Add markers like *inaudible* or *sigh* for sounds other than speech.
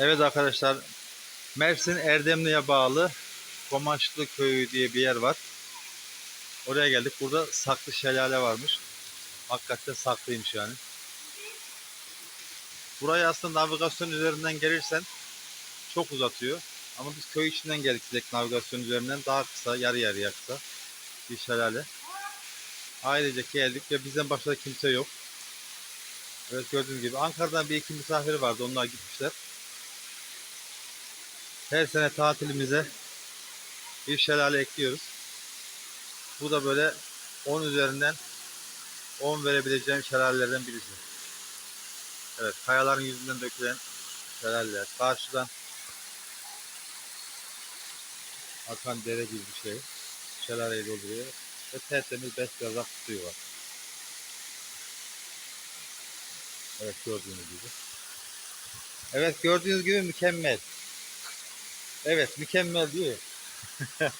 Evet arkadaşlar Mersin Erdemli'ye bağlı Komaşlı Köyü diye bir yer var. Oraya geldik. Burada saklı şelale varmış. Hakikaten saklıymış yani. Burayı aslında navigasyon üzerinden gelirsen çok uzatıyor. Ama biz köy içinden geldik direkt navigasyon üzerinden daha kısa, yarı yarıya kısa bir şelale. Ailece geldik ve bizden başka kimse yok. Evet gördüğünüz gibi Ankara'dan bir iki misafir vardı. Onlar gitmişler. Her sene tatilimize bir şelale ekliyoruz. Bu da böyle 10 üzerinden 10 verebileceğim şelalelerden birisi. Evet kayaların yüzünden dökülen şelaleler. Karşıdan akan dere gibi bir şey. Şelaleyi dolduruyor. Ve tertemiz bembeyaz suyu var. Evet gördüğünüz gibi. Evet gördüğünüz gibi mükemmel. Evet mükemmel değil mi? *laughs*